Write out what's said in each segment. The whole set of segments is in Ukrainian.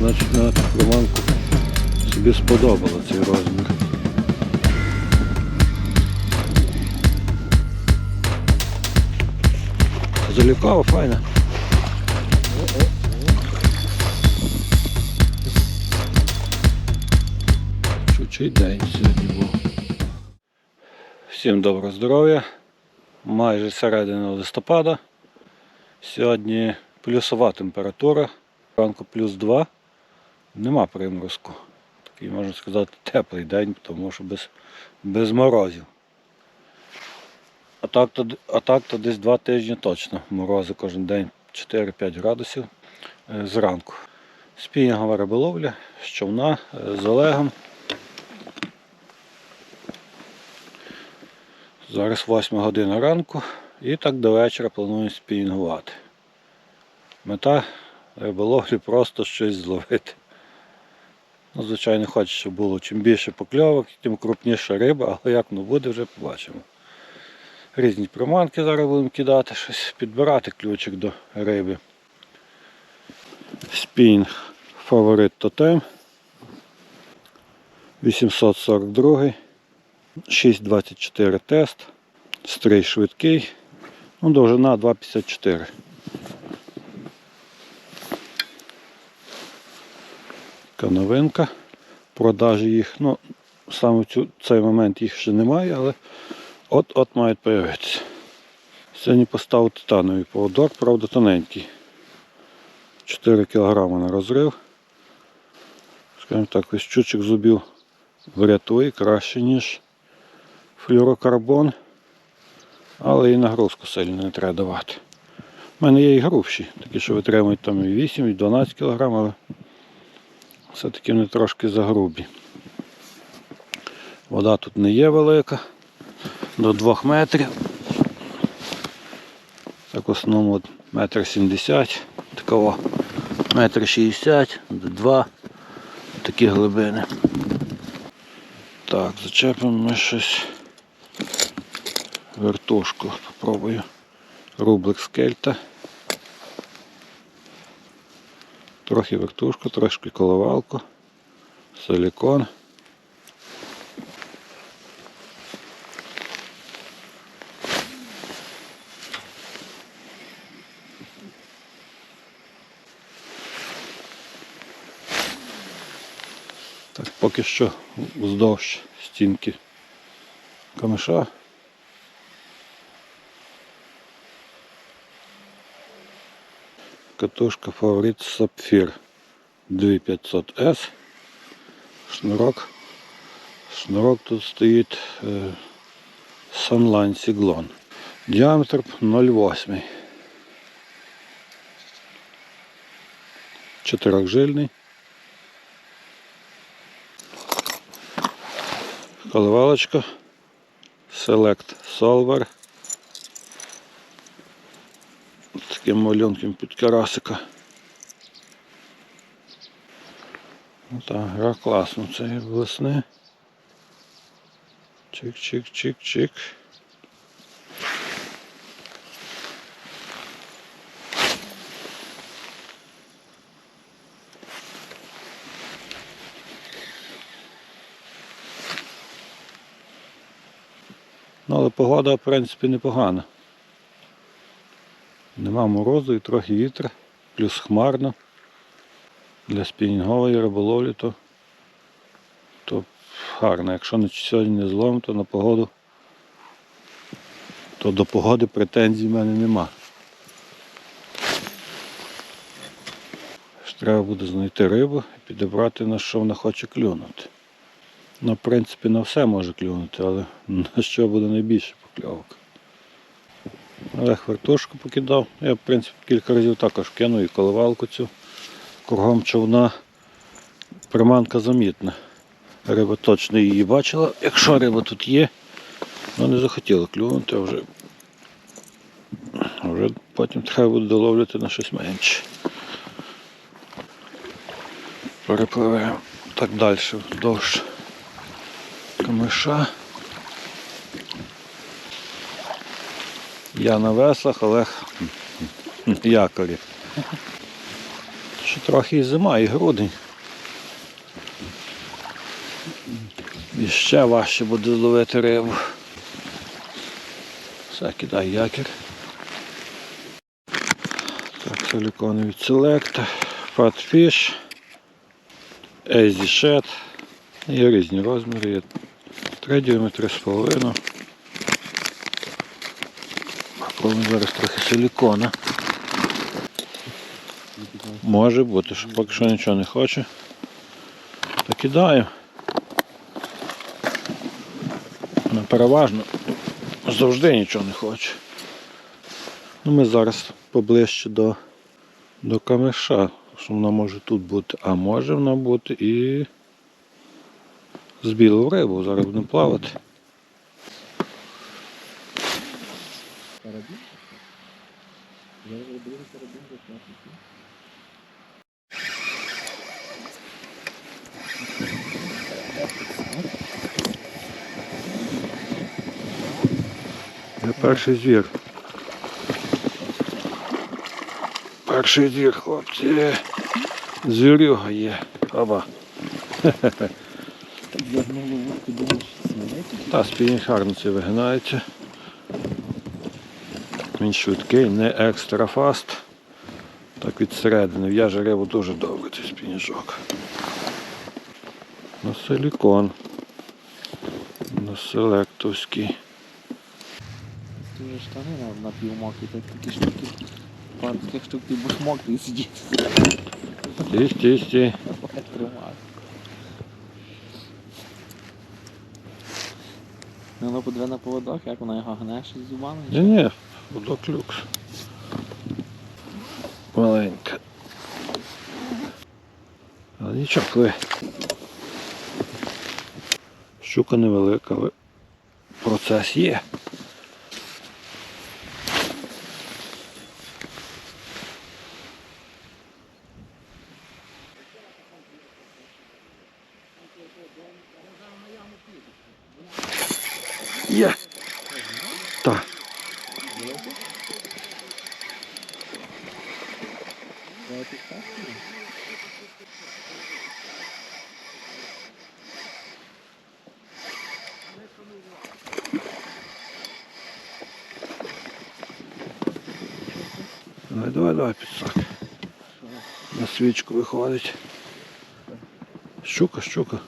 Значить, на приманку собі сподобало цей розмір. Залікава, файна. Чучий день сьогодні був. Всім доброго здоров'я. Майже середина листопада. Сьогодні плюсова температура. Ранку плюс 2. Нема приморозку. Такий, можна сказати, теплий день, тому що без, без морозів. А так, то, а так десь два тижні точно. Морози кожен день 4-5 градусів е, зранку. Спінінгова риболовля з човна е, з Олегом. Зараз 8 година ранку і так до вечора планую спінінгувати. Мета риболовлі просто щось зловити. Ну, звичайно, хочу, щоб було чим більше покльовок, тим крупніша риба, але як воно буде, вже побачимо. Різні приманки зараз будемо кидати, щось підбирати ключик до риби. Спінг фаворит тотем. 842. 6,24 тест. Стрий швидкий. Ну, довжина 2,54. Така новинка. Продажі їх. Ну, саме в цей момент їх ще немає, але от-от мають появитися. Сьогодні поставив титановий поводок, правда тоненький. 4 кг на розрив. Скажімо так, ось чучик зубів врятує краще, ніж флюрокарбон. Але і нагрузку сильно не треба давати. У мене є і грубші, такі, що витримують там і 8, і 12 кг, але все-таки вони трошки загрубі. Вода тут не є велика, до 2 метрів. Так в основному от метр 70, такого метр 60, до 2, такі глибини. Так, зачепимо ми щось вертушку. Попробую. Рублик скельта. Трохи вертушку, трошки коливалку, силікон. Так, поки що вздовж стінки камеша. Катушка фаворит Сапфір 2500S. Шнурок. Шнурок тут стоїть е, Sunline Siglon. Діаметр 0,8. Чотирьохжильний. Коливалочка. Select Solver. Таким малюнком під карасика. Ну так, гра класно. Це весни. Чик-чик-чик-чик. Ну, але погода, в принципі, непогана. Нема морозу і трохи вітер, плюс хмарно. Для спінінгової риболовлі то, то гарно. Якщо не сьогодні не злом, то на погоду, то до погоди претензій в мене нема. Треба буде знайти рибу і підібрати на що вона хоче клюнути. Ну, в принципі, на все може клюнути, але на що буде найбільше покльовок. Олег вертушку покидав. Я, в принципі, кілька разів також кинув і коливалку цю кругом човна. Приманка замітна. Риба точно її бачила. Якщо риба тут є, вона не захотіла клюнути, а вже, вже потім треба буде доловлювати на щось менше. Перепливаємо так далі вдовж камиша. Я на веслах, Олег якорі. Ще трохи і зима, і грудень. І ще важче буде зловити рибу. Все, кидай якір. Так, силікони від Selecta, Fatfish. Є різні розміри, є 3 дюйми, 3,5. Попробуємо зараз трохи силікона. Може бути, що поки що нічого не хоче. То кидаю. Ну, переважно завжди нічого не хоче. Ну, ми зараз поближче до, до камеша, що вона може тут бути, а може вона бути і з білою рибою. Зараз будемо плавати. Робили карабін до класики. Перший звір. Перший звір, хлопці. Звірюга є. Оба. Так загнуло вудку, думаєш, сміється? Та це вигинається. Він швидкий, не екстра фаст. Так від середини. В'яже рибу дуже добре цей спінжок. На силікон. На селектовський. Вже штани на, півмокі, так такі штуки. Пару таких штук ти будеш мокрий сидіти. Стій, стій, стій. Ну, ну подиви на поводок, як вона його гне з зубами. Ні, ні, будок люкс. Маленька. Але нічого, пливе. Щука невелика, але процес є. Так. Давай, давай. На свічку виходить. Щука, щука.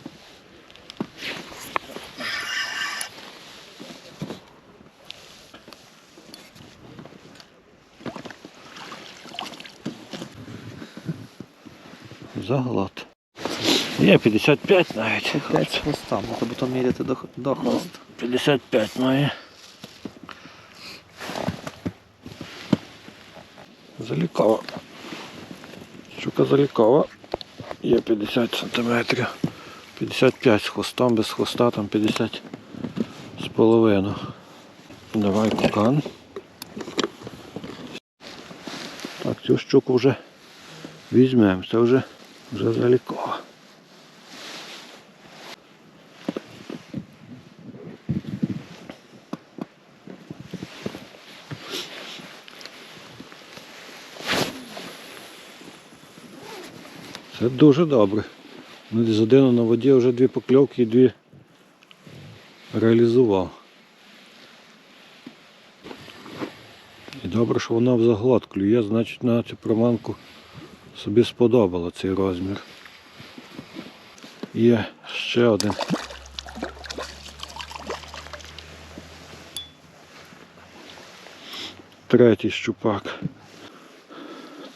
Заглот. Є 55 навіть. 5 з хвостом, ну, то бо то міряти до, до хвоста. 55 має. Залікова. Щука залікова. Є 50 см. 55 з хвостом, без хвоста там 50 з половину. Давай кукан. Так, цю щуку вже візьмемо. Це вже, вже залікова. Це дуже добре. Ну, З один на воді вже дві покльовки і дві реалізував. І добре, що вона в заглот клює, значить на цю приманку собі сподобала цей розмір. Є ще один. Третій щупак.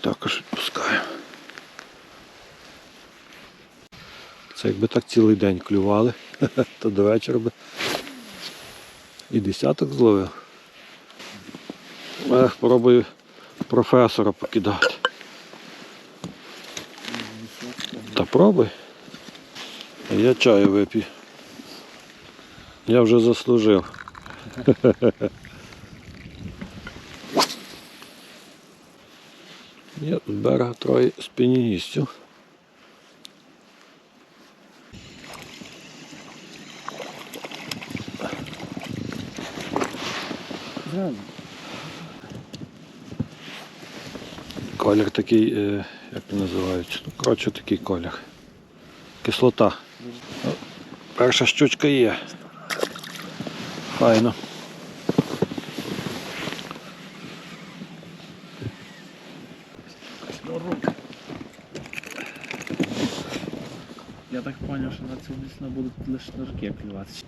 Також відпускаємо. Це якби так цілий день клювали, то до вечора би і десяток зловив. Ех, пробую професора покидати. Та пробуй. А я чаю вип'ю. Я вже заслужив. Є з берега троє спініністів. Колір такий, е, як він називається? Ну, коротше, такий колір. Кислота. Перша щучка є. Файно. Я так зрозумів, що на цю весну будуть лише ножки клюватися.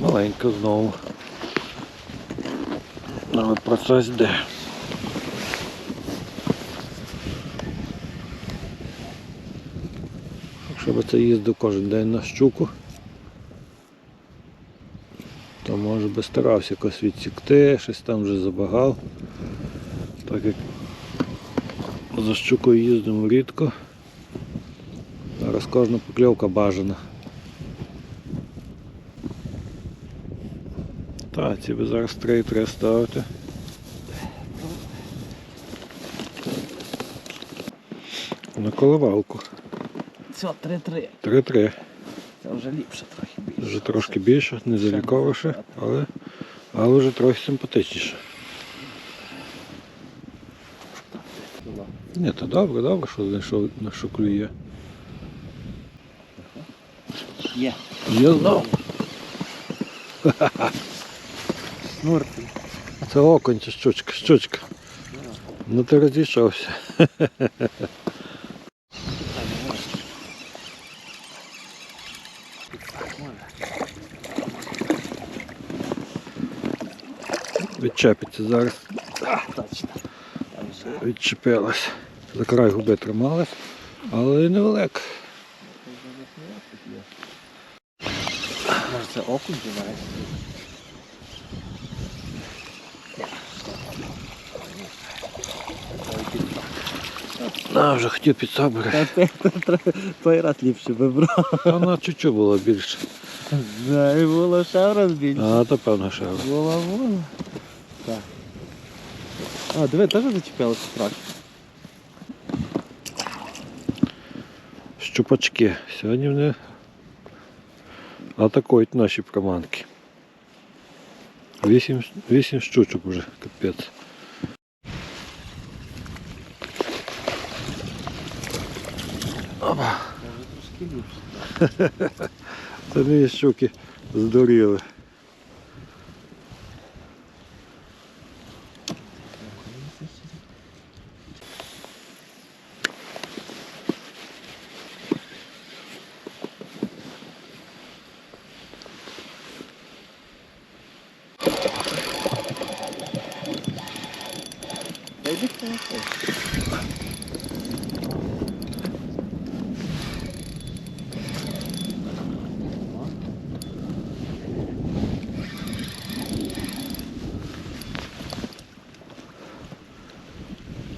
Маленько знову. Але процес йде. Якщо б це їздив кожен день на щуку, то може би старався якось відсікти, щось там вже забагав. Так як за щукою їздимо рідко. Зараз кожна покльовка бажана. Так, ці би зараз три треба ставити. На коливалку. Все, 3-3. 3-3. Це вже ліпше трохи більше. Вже трошки більше, не заліковіше, але, але вже трохи симпатичніше. Ні, то добре, добре, що знайшов на що клює. Є. Я знав. Шнурки. Це оконь чи щучка, щучка. Ну ти розійшовся. Відчепиться зараз. Відчепилась. За край губи трималась, але невелика. Може це окунь знімає? На, вже хотів під собою. Той раз ліпше вибрав. Та вона чуть-чуть було більше. Знаю, було ще раз більше. А, то певно ще. Було, було. А, диви, теж зачепилося трохи. Щупачки. Сьогодні вони атакують наші приманки. Вісім, вісім щучок вже, капець. Опа. Це мої щуки здуріли. Та йди хто не хоче.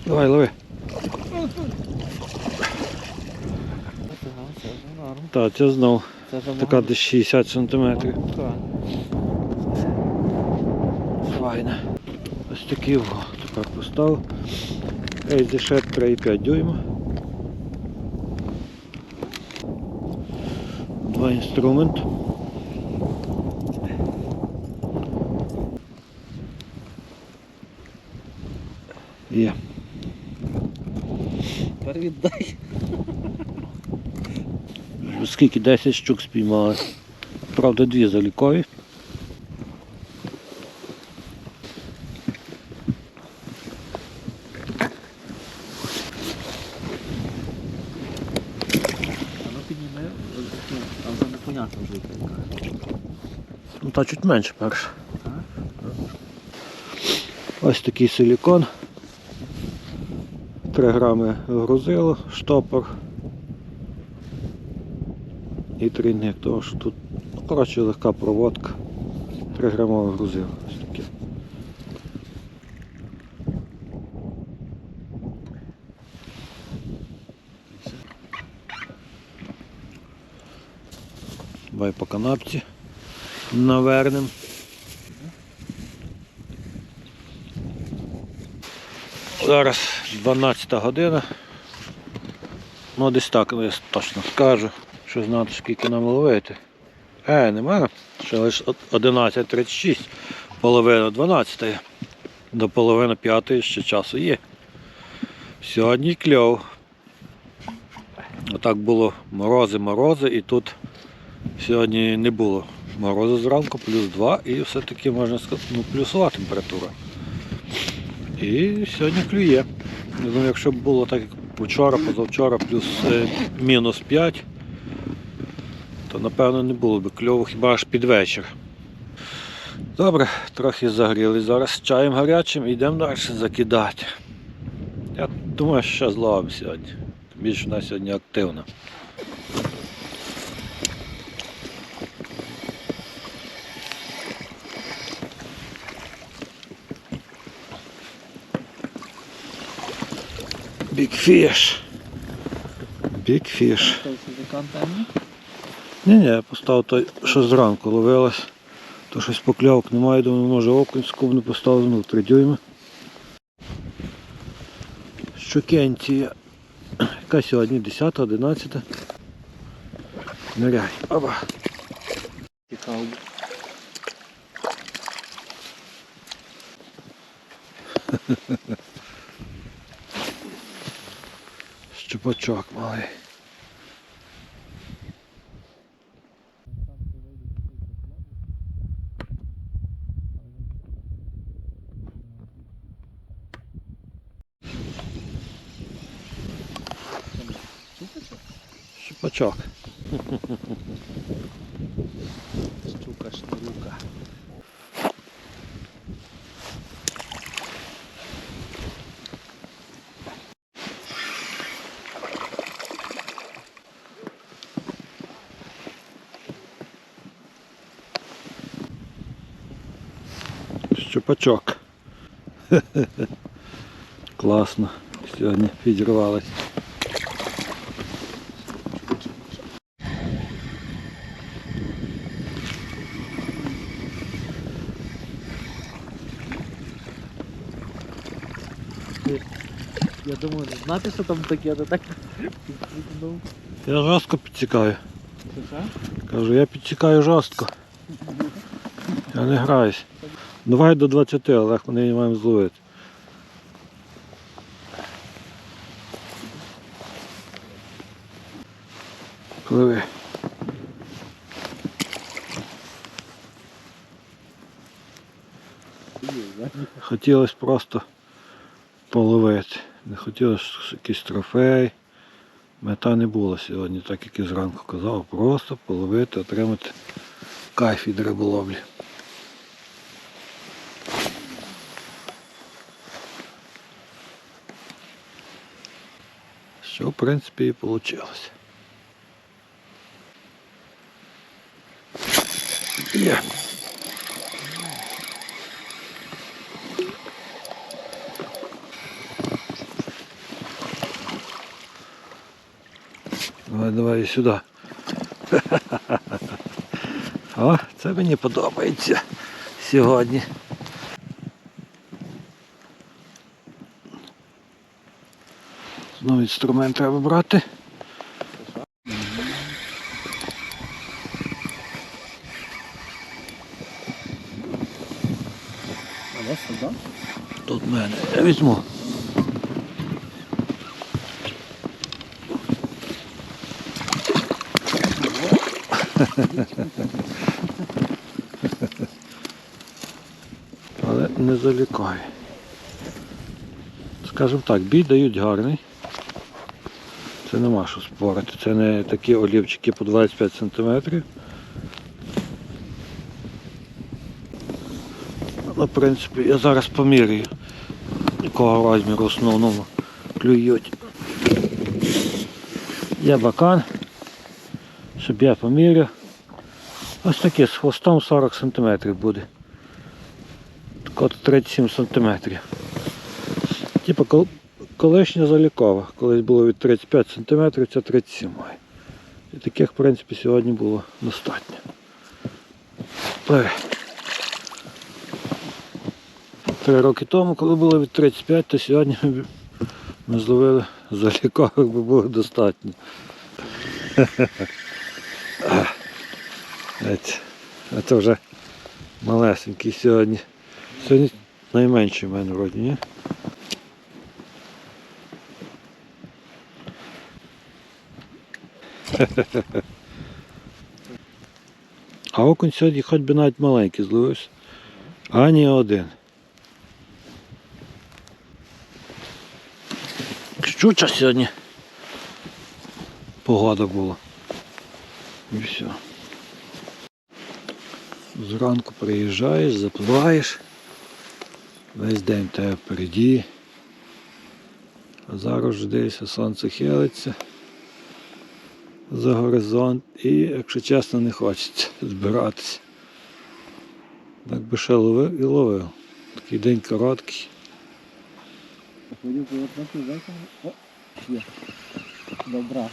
Давай, лови. Ага, норм. Так, це знов. Це Така десь 60 сантиметрів. Так. Файна. Ось такий во. Тепер поставив. Ще 3,5 дюйма. Два інструмент. Є. Тепер віддай. Скільки 10 штук спіймали. Правда, дві залікові. Ну та чуть менше перше. Ось такий силікон. 3 грами грузило, штопор. І трійник, тому що тут ну, коротше легка проводка. 3 грамове грузило. Давай по канапці навернем. Зараз 12 година. Ну десь так я точно скажу, що знати скільки нам ловити. Е, нема. Ще лише 11.36, половина 12. До половини п'ятої ще часу є. Сьогодні кльов. Отак було морози, морози, і тут сьогодні не було. Морози зранку, плюс 2 і все-таки можна сказати, ну, плюсова температура. І сьогодні клює. Думаю, якщо б було так, як вчора, позавчора, плюс е, мінус 5, то напевно не було б кльово хіба аж під вечір. Добре, трохи загріли зараз чаєм гарячим і йдемо далі закидати. Я думаю, що ще зловимо сьогодні. Більше вона сьогодні активна. Big fish. Big fish. Ні, ні, я поставив той, що зранку ловилось. То щось покльовок немає, думаю, може окунь скубну поставив, ну, 3 дюйми. Щукенція. Яка сьогодні? 10, 11. Ниряй. Оба. Цікаво. Щупачок малий. Щупачок. Щука, шнурюка. Щупачок. Класно. Сьогодні підірвалась. Я думаю, не знати, що там таке, то так підсвітнув. Я жорстко підтікаю. Кажу, я підтікаю жорстко. Я не граюсь. Давай до 20, але ми не маємо зловити. Пливи. Хотілося просто половити. Не хотілося якийсь трофей. Мета не було сьогодні, так як і зранку казав, просто половити, отримати кайф від риболовлі. Що в принципі і вийшло. Є. Давай сюди. О, це мені подобається сьогодні. Знову інструмент треба брати. Тут мене. Я візьму. Але не залікає. Скажімо так, бій дають гарний. Це нема що спорити. Це не такі олівчики по 25 см. Ну, в принципі, я зараз поміряю, якого розміру основному клюють. Є бакан, щоб я поміряв. Ось таке з хвостом 40 см буде. От 37 см. Кол- колишня залікова. Колись було від 35 см, це 37 має. І таких, в принципі, сьогодні було достатньо. Три роки тому, коли було від 35, то сьогодні ми- зловили залікових, би було достатньо. А це вже малесенький сьогодні. Сьогодні найменший в мене вроді, ні? А окунь сьогодні хоч би навіть маленький зловився. Ані один. Щуча сьогодні. Погода була. І все. Зранку приїжджаєш, запливаєш. Весь день тебе впереді. А зараз вже дивишся, сонце хилиться за горизонт і, якщо чесно, не хочеться збиратися. Так би ще ловив і ловив. Такий день короткий. Добра.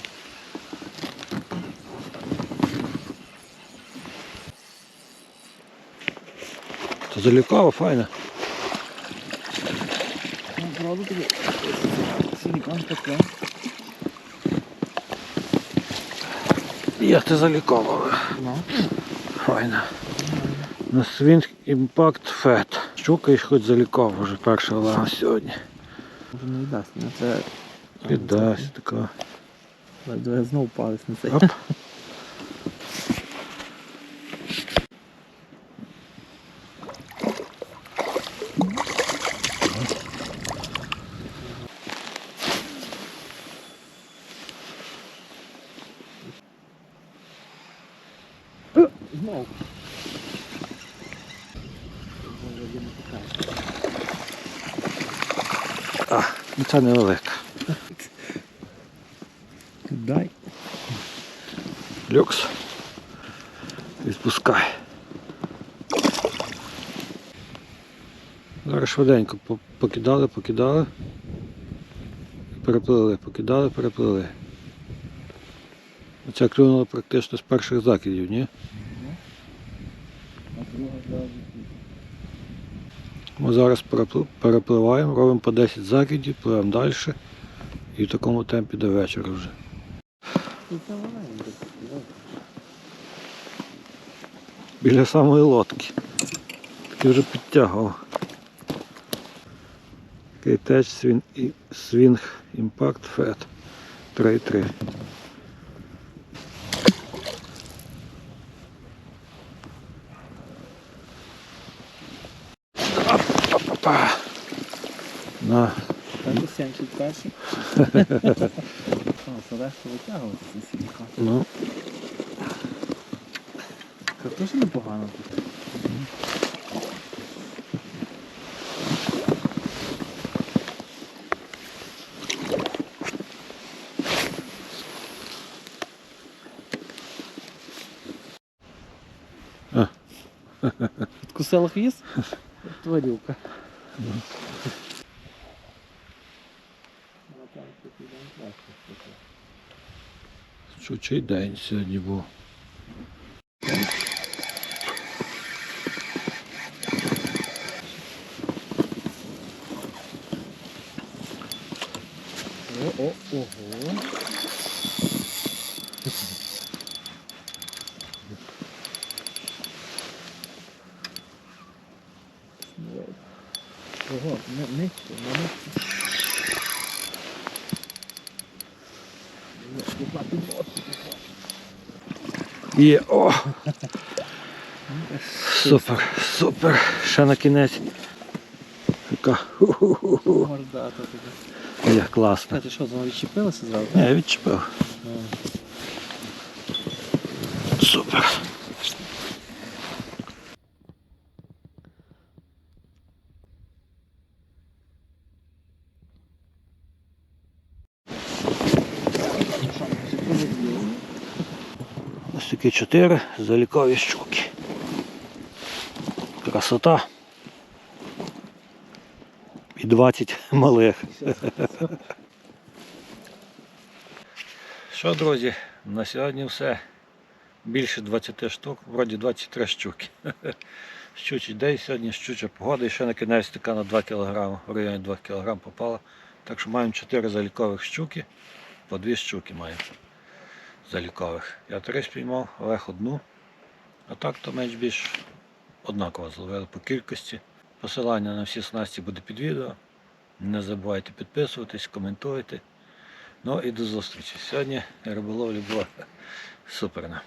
Це залікова, файна. Ну, правда тобі. Силікон таке. Як ти залікова? Ну. Файна. На Swing Impact Fat. Щука і хоч залікова вже перша лага сьогодні. Може не віддасть, ну це. Піддасть така. Ледве знов палець на цей. Оп. Знов. А, ну це невелика. Дай. Люкс. Відпускай. Зараз швиденько покидали, покидали. Переплили, покидали, переплили. Оця клюнула практично з перших закидів, ні? Ми зараз перепливаємо, робимо по 10 закидів, пливемо далі. І в такому темпі до вечора вже. Біля самої лодки. Такий вже підтягував. Кейтеч Swing, і- Swing Impact Fat 3.3. Опа. На, Це до 71. О, це легко витягувати цей силікон. ну, Це теж непогано тут. Відкусила хвіст? Тварюка. Чучий день сьогодні був. О, о, ого. Ого, не, нижче, не нижче. Є, о! Супер, супер. Ще на кінець. Така. Мордата тобі. Як класно. Ти що, знову відчепилася зразу? Ні, відчепив. Супер. Ось такі чотири залікові щуки. Красота. І 20 малих. Що, друзі, на сьогодні все. Більше 20 штук, вроді 23 щуки. Щучий день сьогодні, щуча погода і ще на кінець така на 2 кг, в районі 2 кг попала. Так що маємо 4 залікових щуки, по 2 щуки маємо залікових. Я три спіймав, Олег одну. А так то менш більш однаково зловили по кількості. Посилання на всі снасті буде під відео. Не забувайте підписуватись, коментуйте. Ну і до зустрічі. Сьогодні риболовля була суперна.